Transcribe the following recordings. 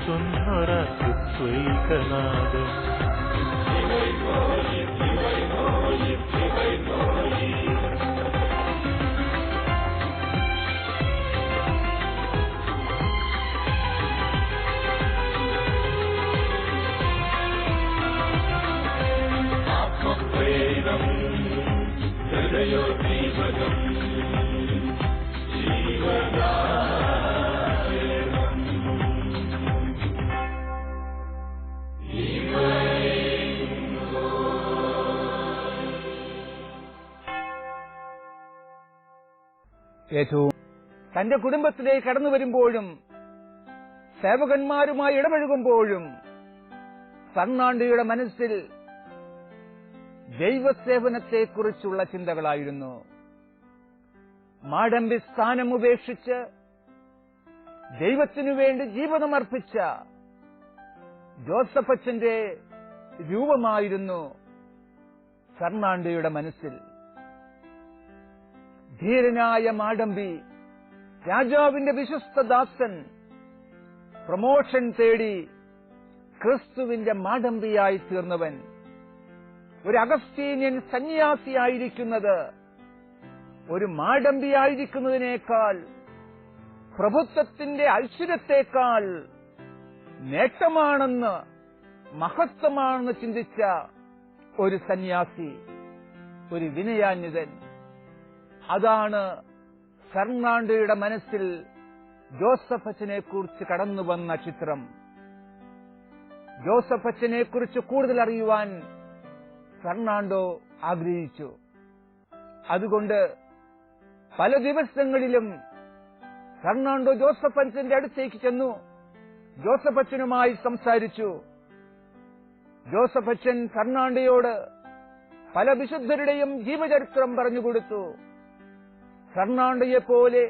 വാഴ്ത്തുന്നൊര ക്രിസ്ത്വൈകനാദം ഏറ്റവും തന്റെ കുടുംബത്തിലേക്ക് കടന്നു വരുമ്പോഴും സേവകന്മാരുമായി ഇടപഴകുമ്പോഴും സണ്ണാണ്ടിയുടെ മനസ്സിൽ ദൈവസേവനത്തെക്കുറിച്ചുള്ള ചിന്തകളായിരുന്നു. മാടമ്പി സ്ഥാനം ഉപേക്ഷിച്ച് ദൈവത്തിനുവേണ്ടി ജീവിതമർപ്പിച്ച ജോസഫച്ചന്റെ രൂപമായിരുന്നു ഫർണാണ്ടയുടെ മനസ്സിൽ. ധീരനായ മാടമ്പി രാജാവിന്റെ വിശ്വസ്ത ദാസൻ പ്രമോഷൻ തേടി ക്രിസ്തുവിന്റെ മാടമ്പിയായി തീർന്നവൻ. ഒരു അഗസ്റ്റീനിയൻ സന്യാസിയായിരിക്കുന്നത് ഒരു മാടമ്പിയായിരിക്കുന്നതിനേക്കാൾ പ്രഭുത്വത്തിന്റെ ഐശ്വര്യത്തെക്കാൾ നേട്ടമാണെന്ന് മഹത്വമാണെന്ന് ചിന്തിച്ച ഒരു സന്യാസി ഒരു വിനയാന്വിതൻ. അതാണ് ഫെർണാണ്ടോയുടെ മനസ്സിൽ ജോസഫച്ചനെ കുറിച്ച് കടന്നു വന്ന ചിത്രം. ജോസഫച്ചനെ കുറിച്ച് കൂടുതൽ അറിയുവാൻ ഫെർണാണ്ടോ ആഗ്രഹിച്ചു. അതുകൊണ്ട് പല ദിവസങ്ങളിലും ഫെർണാണ്ടോ ജോസഫ് അച്ഛന്റെ അടുത്തേക്ക് ചെന്നു. ജോസഫ് അച്ഛനുമായി സംസാരിച്ചു. ജോസഫ് അച്ഛൻ ഫെർണാണ്ടോയോട് പല വിശുദ്ധരുടെയും ജീവചരിത്രം പറഞ്ഞുകൊടുത്തു ഫെർണാണ്ടയെ പോലെ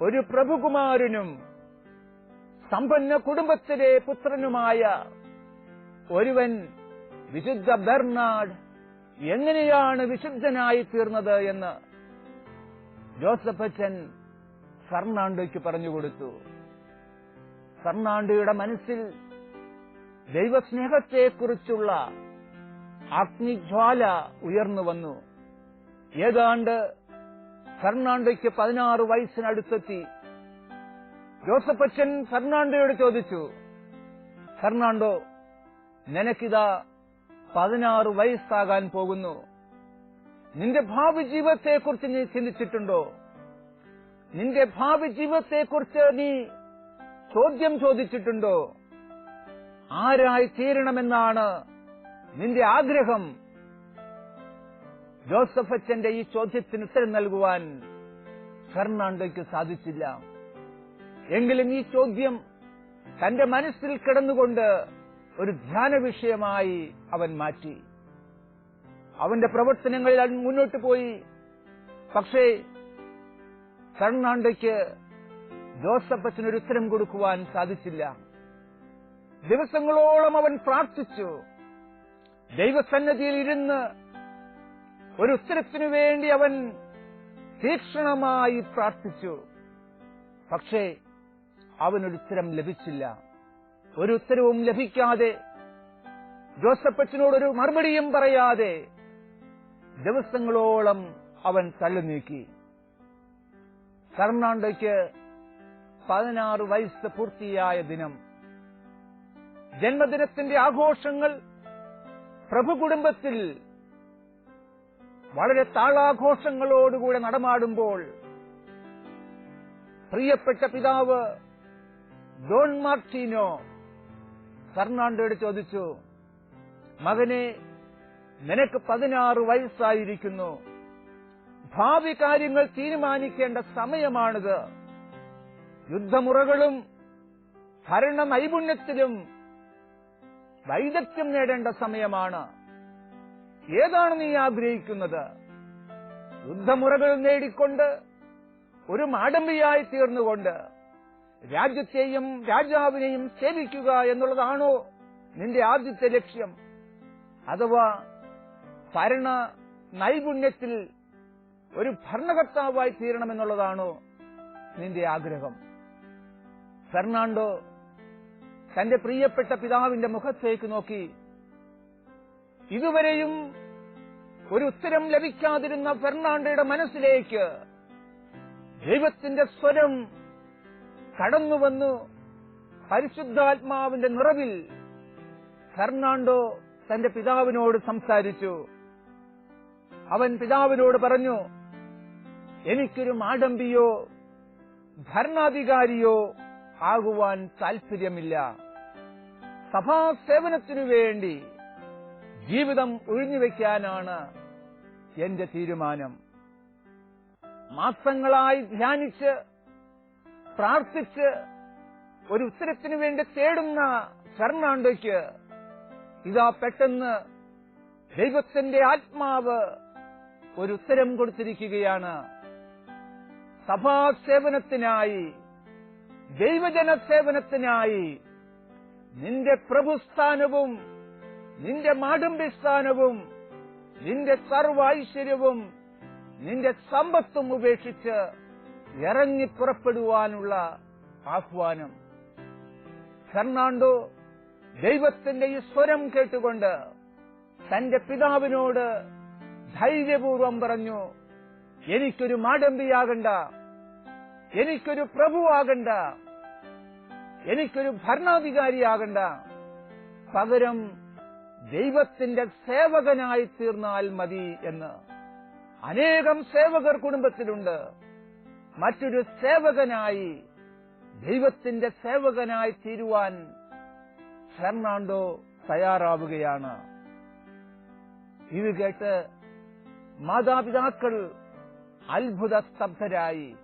ഒരു പ്രഭുകുമാരനും സമ്പന്ന കുടുംബത്തിലെ പുത്രനുമായ ഒരുവൻ വിശുദ്ധ ബെർണാഡ് എങ്ങനെയാണ് വിശുദ്ധനായി തീർന്നത് എന്ന് ജോസഫച്ചൻ ഫെർണാണ്ടോയ്ക്ക് പറഞ്ഞുകൊടുത്തു. ഫെർണാണ്ടോയുടെ മനസ്സിൽ ദൈവസ്നേഹത്തെക്കുറിച്ചുള്ള അഗ്നിജ്വാല ഉയർന്നു വന്നു ഏതാണ്ട് ഫെർണാണ്ടോയ്ക്ക് പതിനാറ് വയസ്സിനടുത്തെത്തി. ജോസഫച്ചൻ ഫെർണാണ്ടോയോട് ചോദിച്ചു ഫെർണാണ്ടോ നിനക്കിതാ പതിനാറ് വയസ്സാകാൻ പോകുന്നു. നിന്റെ ഭാവി ജീവിതത്തെക്കുറിച്ച് നീ ചിന്തിച്ചിട്ടുണ്ടോ? നിന്റെ ഭാവി ജീവിതത്തെക്കുറിച്ച് നീ ചോദ്യം ചോദിച്ചിട്ടുണ്ടോ? ആരായി തീരണമെന്നാണ് നിന്റെ ആഗ്രഹം. ജോസഫച്ചന്റെ ഈ ചോദ്യത്തിന് ഉത്തരം നൽകുവാൻ ഫെർണാണ്ടോയ്ക്ക് സാധിച്ചില്ല. എങ്കിലും ഈ ചോദ്യം തന്റെ മനസ്സിൽ കിടന്നുകൊണ്ട് ഒരു ധ്യാന വിഷയമായി അവൻ മാറ്റി. അവന്റെ പ്രവർത്തനങ്ങളിൽ അവൻ മുന്നോട്ട് പോയി. പക്ഷേ ഫെർണാണ്ടോയ്ക്ക് ജോസഫച്ചനൊരു ഉത്തരം കൊടുക്കുവാൻ സാധിച്ചില്ല. ദിവസങ്ങളോളം അവൻ പ്രാർത്ഥിച്ചു. ദൈവസന്നദ്ധിയിൽ ഇരുന്ന് ഒരു ഉത്തരത്തിനു വേണ്ടി അവൻ തീക്ഷണമായി പ്രാർത്ഥിച്ചു. പക്ഷേ അവനൊരു ഉത്തരം ലഭിച്ചില്ല. ഒരു ഉത്തരവും ലഭിക്കാതെ ജോസഫച്ചനോടൊരു മറുപടിയും പറയാതെ ദിവസങ്ങളോളം അവൻ തള്ളി നീക്കി. ഫെർണാണ്ടോയ്ക്ക് പതിനാറ് വയസ്സ് പൂർത്തിയായ ദിനം. ജന്മദിനത്തിന്റെ ആഘോഷങ്ങൾ പ്രഭു കുടുംബത്തിൽ വളരെ താളാഘോഷങ്ങളോടുകൂടെ നടമാടുമ്പോൾ പ്രിയപ്പെട്ട പിതാവ് ഡോൺ മാർട്ടീനോ ഫെർണാണ്ടോയോട് ചോദിച്ചു മകനെ നിനക്ക് പതിനാറ് വയസ്സായിരിക്കുന്നു. ഭാവി കാര്യങ്ങൾ തീരുമാനിക്കേണ്ട സമയമാണിത്. യുദ്ധമുറകളും ഭരണ നൈപുണ്യത്തിലും വൈദഗ്ധ്യം നേടേണ്ട സമയമാണ്. ഏതാണ് നീ ആഗ്രഹിക്കുന്നത്? യുദ്ധമുറകൾ നേടിക്കൊണ്ട് ഒരു മാടമ്പിയായി തീർന്നുകൊണ്ട് രാജ്യത്തെയും രാജാവിനെയും സേവിക്കുക എന്നുള്ളതാണോ നിന്റെ ആദ്യത്തെ ലക്ഷ്യം? അഥവാ ഭരണ നൈപുണ്യത്തിൽ ഒരു ഭരണകർത്താവായി തീരണമെന്നുള്ളതാണോ നിന്റെ ആഗ്രഹം? ഫെർണാണ്ടോ തന്റെ പ്രിയപ്പെട്ട പിതാവിന്റെ മുഖത്തേക്ക് നോക്കി ഇതുവരെയും ഒരു ഉത്തരം ലഭിക്കാതിരുന്ന ഫെർണാണ്ടയുടെ മനസ്സിലേക്ക് ദൈവത്തിന്റെ സ്വരം കടന്നുവന്നു പരിശുദ്ധാത്മാവിന്റെ നിറവിൽ ഫെർണാണ്ടോ തന്റെ പിതാവിനോട് സംസാരിച്ചു. അവൻ പിതാവിനോട് പറഞ്ഞു എനിക്കൊരു മാടമ്പിയോ ഭരണാധികാരിയോ ആകുവാൻ താൽപര്യമില്ല സഭാ സേവനത്തിനു വേണ്ടി ജീവിതം ഒഴിഞ്ഞുവെക്കാനാണ് എന്റെ തീരുമാനം. മാസങ്ങളായി ധ്യാനിച്ച് പ്രാർത്ഥിച്ച് ഒരു ഉത്തരത്തിനു വേണ്ടി തേടുന്ന ഫെർണാണ്ടോയ്ക്ക് ഇതാ പെട്ടെന്ന് ദൈവത്തിന്റെ ആത്മാവ് ഒരു ഉത്തരം കൊടുത്തിരിക്കുകയാണ്. സഭാസേവനത്തിനായി ദൈവജന സേവനത്തിനായി നിന്റെ പ്രഭുസ്ഥാനവും നിന്റെ മാടുംബിസ്ഥാനവും നിന്റെ നിന്റെ സർവൈശ്വര്യവും നിന്റെ സമ്പത്തും ഉപേക്ഷിച്ച് ഇറങ്ങി പുറപ്പെടുവാനുള്ള ആഹ്വാനം. ഫെർണാണ്ടോ ദൈവത്തിന്റെ ഈ സ്വരം കേട്ടുകൊണ്ട് തന്റെ പിതാവിനോട് ധൈര്യപൂർവം പറഞ്ഞു എനിക്കൊരു മാടമ്പിയാകണ്ട എനിക്കൊരു പ്രഭുവാകണ്ട എനിക്കൊരു ഭരണാധികാരിയാകണ്ട. പകരം ദൈവത്തിന്റെ സേവകനായി തീർന്നാൽ മതി എന്ന്. അനേകം സേവകർ കുടുംബത്തിലുണ്ട്. മറ്റൊരു സേവകനായി ദൈവത്തിന്റെ സേവകനായി തീരുവാൻ ഫെർണാണ്ടോ തയ്യാറാവുകയാണ്. ഇത് കേട്ട് മാതാപിതാക്കൾ അത്ഭുത സ്തബ്ധരായി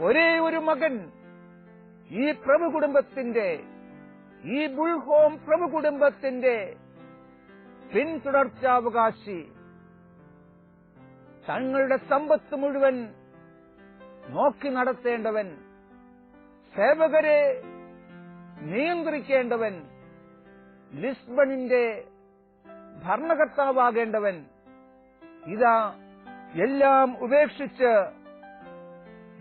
ഒരേ ഒരു മകൻ ഈ പ്രഭു കുടുംബത്തിന്റെ ഈ ബുൾഹോം പ്രഭു കുടുംബത്തിന്റെ പിന്തുടർച്ചാവകാശി. തങ്ങളുടെ സമ്പത്ത് മുഴുവൻ നോക്കി നടത്തേണ്ടവൻ സേവകരെ നിയന്ത്രിക്കേണ്ടവൻ ലിസ്ബണിന്റെ ഭരണകർത്താവാകേണ്ടവൻ ഇതാ എല്ലാം ഉപേക്ഷിച്ച്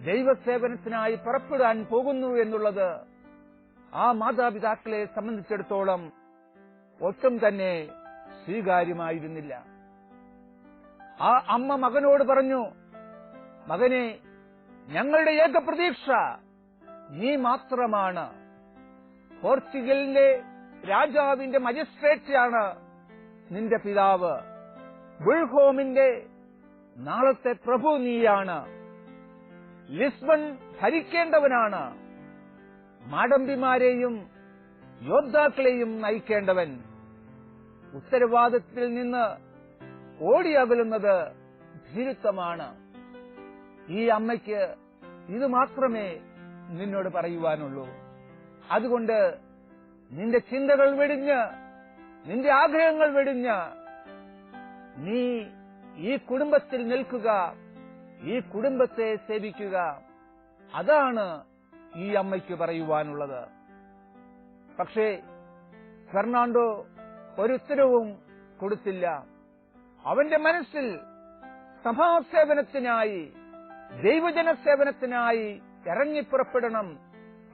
ദൈവസേവനത്തിനായി പുറപ്പെടാൻ പോകുന്നു എന്നുള്ളത് ആ മാതാപിതാക്കളെ സംബന്ധിച്ചിടത്തോളം ഒട്ടും തന്നെ സ്വീകാര്യമായിരുന്നില്ല. ആ അമ്മ മകനോട് പറഞ്ഞു മകനെ ഞങ്ങളുടെ ഏക പ്രതീക്ഷ നീ മാത്രമാണ്. പോർച്ചുഗലിലെ രാജാവിന്റെ മജിസ്ട്രേറ്റാണ് നിന്റെ പിതാവ്. ബുൾഹോമിന്റെ നാളത്തെ പ്രഭു നീയാണ്. ലിസ്ബൺ ഭരിക്കേണ്ടവനാണ്. മാടമ്പിമാരെയും യോദ്ധാക്കളെയും നയിക്കേണ്ടവൻ. ഉത്തരവാദിത്തത്തിൽ നിന്ന് ഓടിയകലുന്നത് ഭീരുത്വമാണ് ഈ അമ്മയ്ക്ക് ഇത് മാത്രമേ നിന്നോട് പറയുവാനുള്ളൂ. അതുകൊണ്ട് നിന്റെ ചിന്തകൾ വെടിഞ്ഞ് നിന്റെ ആഗ്രഹങ്ങൾ വെടിഞ്ഞ് നീ ഈ കുടുംബത്തിൽ നിൽക്കുക ഈ കുടുംബത്തെ സേവിക്കുക. അതാണ് ഈ അമ്മയ്ക്ക് പറയുവാനുള്ളത്. പക്ഷേ ഫെർണാണ്ടോ ഒരു ഉത്തരവും കൊടുത്തില്ല. അവന്റെ മനസ്സിൽ സഭാസേവനത്തിനായി ദൈവജന സേവനത്തിനായി ഇറങ്ങിപ്പുറപ്പെടണം.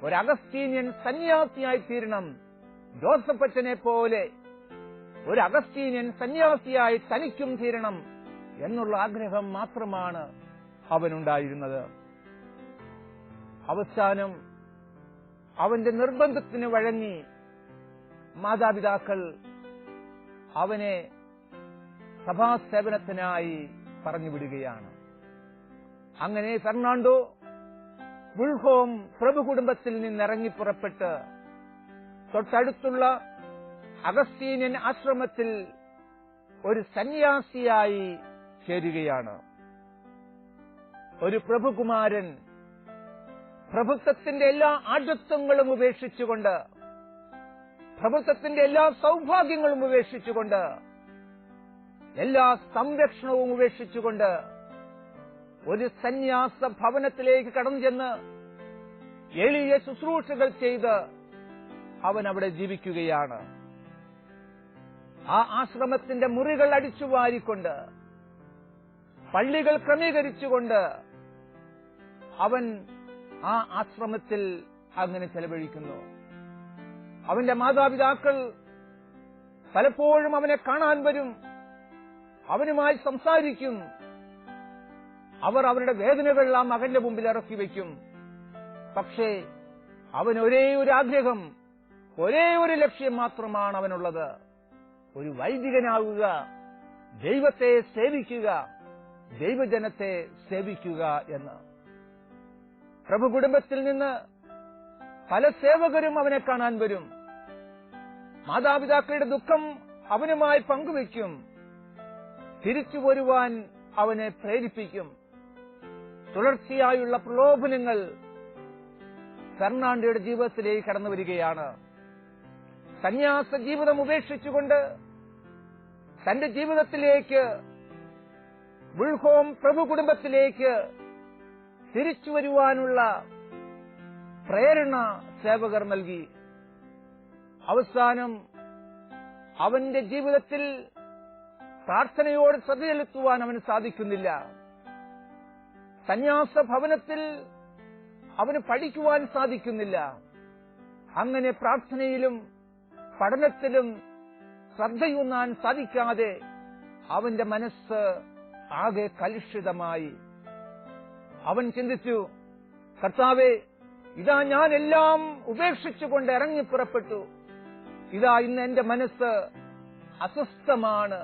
ഒരു അഗസ്റ്റീനിയൻ സന്യാസിയായി തീരണം ജോസഫ് അച്ഛനെ പോലെ ഒരു അഗസ്റ്റീനിയൻ സന്യാസിയായി തനിക്കും തീരണം എന്നുള്ള ആഗ്രഹം മാത്രമാണ് അവനുണ്ടായിരുന്നത്. അവസാനം അവന്റെ നിർബന്ധത്തിന് വഴങ്ങി മാതാപിതാക്കൾ അവനെ സഭാസേവനത്തിനായി പറഞ്ഞുവിടുകയാണ്. അങ്ങനെ ഫെർണാണ്ടോ ബുൾഹോം പ്രഭു കുടുംബത്തിൽ നിന്നിറങ്ങി പുറപ്പെട്ട് തൊട്ടടുത്തുള്ള അഗസ്റ്റീനിയൻ ആശ്രമത്തിൽ ഒരു സന്യാസിയായി ചേരുകയാണ്. ഒരു പ്രഭുകുമാരൻ പ്രഭുത്വത്തിന്റെ എല്ലാ ആഢ്യത്വങ്ങളും ഉപേക്ഷിച്ചുകൊണ്ട് പ്രഭുത്വത്തിന്റെ എല്ലാ സൗഭാഗ്യങ്ങളും ഉപേക്ഷിച്ചുകൊണ്ട് എല്ലാ സംരക്ഷണവും ഉപേക്ഷിച്ചുകൊണ്ട് ഒരു സന്യാസ ഭവനത്തിലേക്ക് കടന്നു ചെന്ന് എളിയ ശുശ്രൂഷകൾ ചെയ്ത് അവൻ അവിടെ ജീവിക്കുകയാണ്. ആ ആശ്രമത്തിന്റെ മുറികൾ അടിച്ചു വാരിക്കൊണ്ട് പള്ളികൾ ക്രമീകരിച്ചുകൊണ്ട് അവൻ ആ ആശ്രമത്തിൽ അങ്ങനെ ചെലവഴിക്കുന്നു. അവന്റെ മാതാപിതാക്കൾ പലപ്പോഴും അവനെ കാണാൻ വരും അവനുമായി സംസാരിക്കും. അവർ അവരുടെ വേദനകൾ ആ മകന്റെ മുമ്പിൽ ഇറക്കി വയ്ക്കും. പക്ഷേ അവൻ ഒരേ ഒരു ആഗ്രഹം ഒരേ ഒരു ലക്ഷ്യം മാത്രമാണ് അവനുള്ളത്. ഒരു വൈദികനാവുക ദൈവത്തെ സേവിക്കുക ദൈവജനത്തെ സേവിക്കുക എന്ന്. പ്രഭു കുടുംബത്തിൽ നിന്ന് പല സേവകരും അവനെ കാണാൻ വരും. മാതാപിതാക്കളുടെ ദുഃഖം അവനുമായി പങ്കുവയ്ക്കും. തിരിച്ചു വരുവാൻ അവനെ പ്രേരിപ്പിക്കും. തുടർച്ചയായുള്ള പ്രലോഭനങ്ങൾ ഫെർണാണ്ടോയുടെ ജീവിതത്തിലേക്ക് കടന്നു വരികയാണ്. സന്യാസ ജീവിതം ഉപേക്ഷിച്ചുകൊണ്ട് തന്റെ ജീവിതത്തിലേക്ക് വിൾഹോം പ്രഭു കുടുംബത്തിലേക്ക് തിരിച്ചു വരുവാനുള്ള പ്രേരണ സേവകർ നൽകി. അവസാനം അവന്റെ ജീവിതത്തിൽ പ്രാർത്ഥനയോട് ശ്രദ്ധ ചെലുത്തുവാൻ അവന് സാധിക്കുന്നില്ല. സന്യാസ ഭവനത്തിൽ അവന് പഠിക്കുവാൻ സാധിക്കുന്നില്ല. അങ്ങനെ പ്രാർത്ഥനയിലും പഠനത്തിലും ശ്രദ്ധയൂന്നാൻ സാധിക്കാതെ അവന്റെ മനസ്സ് ആകെ കലുഷിതമായി. അവൻ ചിന്തിച്ചു കർത്താവെ ഇതാ ഞാൻ എല്ലാം ഉപേക്ഷിച്ചുകൊണ്ട് ഇറങ്ങിപ്പുറപ്പെട്ടു. ഇതാ ഇന്ന് എന്റെ മനസ്സ് അസ്വസ്ഥമാണ്.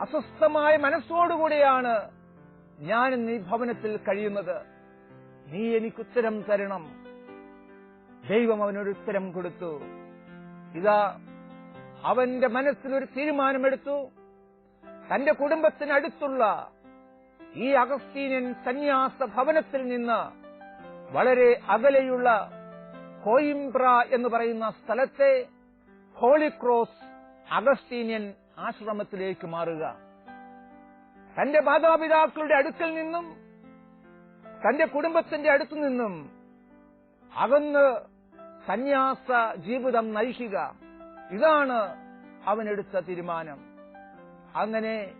അസ്വസ്ഥമായ മനസ്സോടുകൂടിയാണ് ഞാൻ ഇന്ന് ഈ ഭവനത്തിൽ കഴിയുന്നത്. നീ എനിക്ക് ഉത്തരം തരണം. ദൈവം അവനൊരു ഉത്തരം കൊടുത്തു. ഇതാ അവന്റെ മനസ്സിൽ ഒരു തീരുമാനമെടുത്തു. തന്റെ കുടുംബത്തിനടുത്തുള്ള ഈ അഗസ്തീനിയൻ സന്യാസ ഭവനത്തിൽ നിന്ന് വളരെ അകലെയുള്ള കോയിംബ്ര എന്ന് പറയുന്ന സ്ഥലത്തെ ഹോളി ക്രോസ് അഗസ്തീനിയൻ ആശ്രമത്തിലേക്ക് മാറുക. തന്റെ മാതാപിതാക്കളുടെ അടുക്കൽ നിന്നും തന്റെ കുടുംബത്തിന്റെ അടുത്തു നിന്നും അകന്ന് സന്യാസ ജീവിതം നയിക്കുക. ഇതാണ് അവനെടുത്ത തീരുമാനം. അങ്ങനെ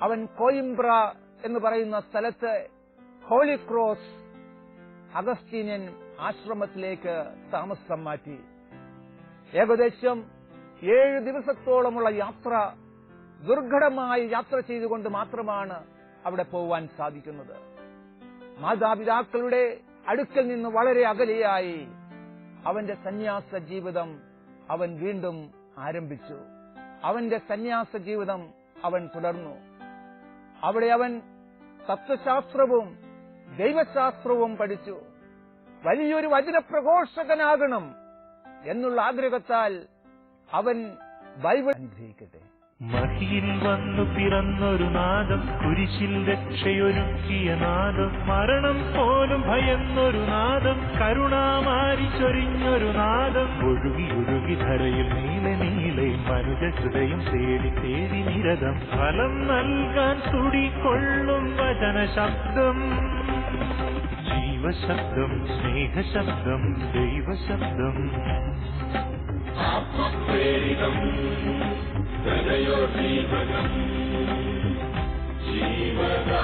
അവൻ കോയിംബ്ര എന്ന് പറയുന്ന സ്ഥലത്ത് ഹോളി ക്രോസ് അഗസ്റ്റീനിയൻ ആശ്രമത്തിലേക്ക് താമസം മാറ്റി. ഏകദേശം ഏഴ് ദിവസത്തോളമുള്ള യാത്ര ദുർഘടമായി യാത്ര ചെയ്തുകൊണ്ട് മാത്രമാണ് അവിടെ പോവാൻ സാധിക്കുന്നത്. മാതാപിതാക്കളുടെ അടുക്കൽ നിന്ന് വളരെ അകലെയായി അവന്റെ സന്യാസ ജീവിതം അവൻ വീണ്ടും ആരംഭിച്ചു. അവന്റെ സന്യാസ ജീവിതം അവൻ തുടർന്നു. അവിടെ അവൻ തത്വശാസ്ത്രവും ദൈവശാസ്ത്രവും പഠിച്ചു. വലിയൊരു വചനപ്രഘോഷകനാകണം എന്നുള്ള ആഗ്രഹത്താൽ അവൻ ബൈബിൾ അനുഗ്രഹിക്കട്ടെ. മഹിയിൽ വന്നു പിറന്നൊരു നാദം കുരിശിൽ രക്ഷയൊരുക്കിയ നാദം മരണം പോലും ഭയന്നൊരു നാദം കരുണാമാരി ചൊരിഞ്ഞൊരു നാദം. ഒഴുകി ഒഴുകി ധരയിൽ നീല നീലെ മനുജ ഹൃദയം തേടി തേടി നിരതം ഫലം നൽകാൻ തുടികൊള്ളും വചന ശബ്ദം शिवशब्दं स्नेहशब्दं दैवशब्दम् आत्मप्रेरितम् दैव जीवदा